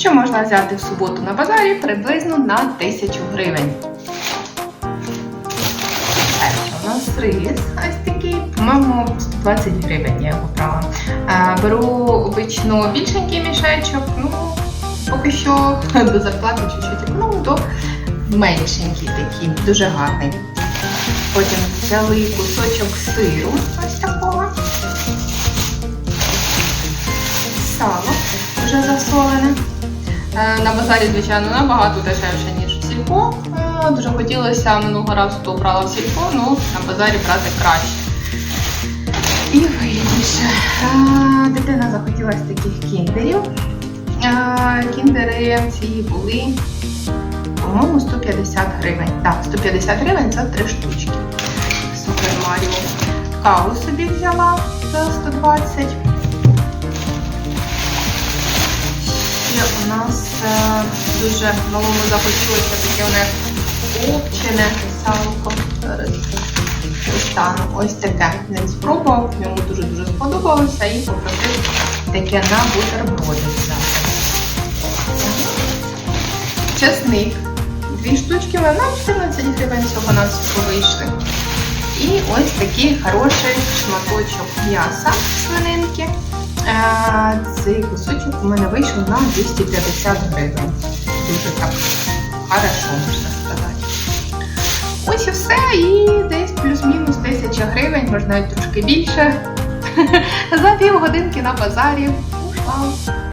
що можна взяти в суботу на базарі приблизно на 1000 гривень. У нас рис ось такий, по-моєму, 20 гривень я його брала. Е, Беру обично більшенький мішечок, ну поки що до зарплати чуть-чуть економлю, то меншенький такий, дуже гарний. Потім взяли кусочок сиру ось такого. Сало вже засолене. Е, На базарі, звичайно, набагато дешевше, ніж в сільпо. Е, Дуже хотілося минулого разу, то брала в сільпо, ну на базарі брати краще. І вигідніше. Е, Дитина захотілася таких кіндерів. Кіндери ці були, по-моєму, 150 гривень. Так, 150 гривень за три штучки. Супер Маріо. Каву собі взяла за 120. Дуже новому захотілося таке у них копчене салко. Ось таке. Він спробував, йому дуже-дуже сподобалося і попросив таке на бутерброди взяти. Чесник. Дві штучки ми на 14 гривень всього на всього вийшли. І ось такий хороший шматочок м'яса свининки. Е, Цей кусочок у мене вийшов на 250 гривень. Дуже так хорошо, можна сказати. Ось і все, і десь плюс-мінус 1000 гривень, може навіть трошки більше. За півгодинки на базарі. Ушла.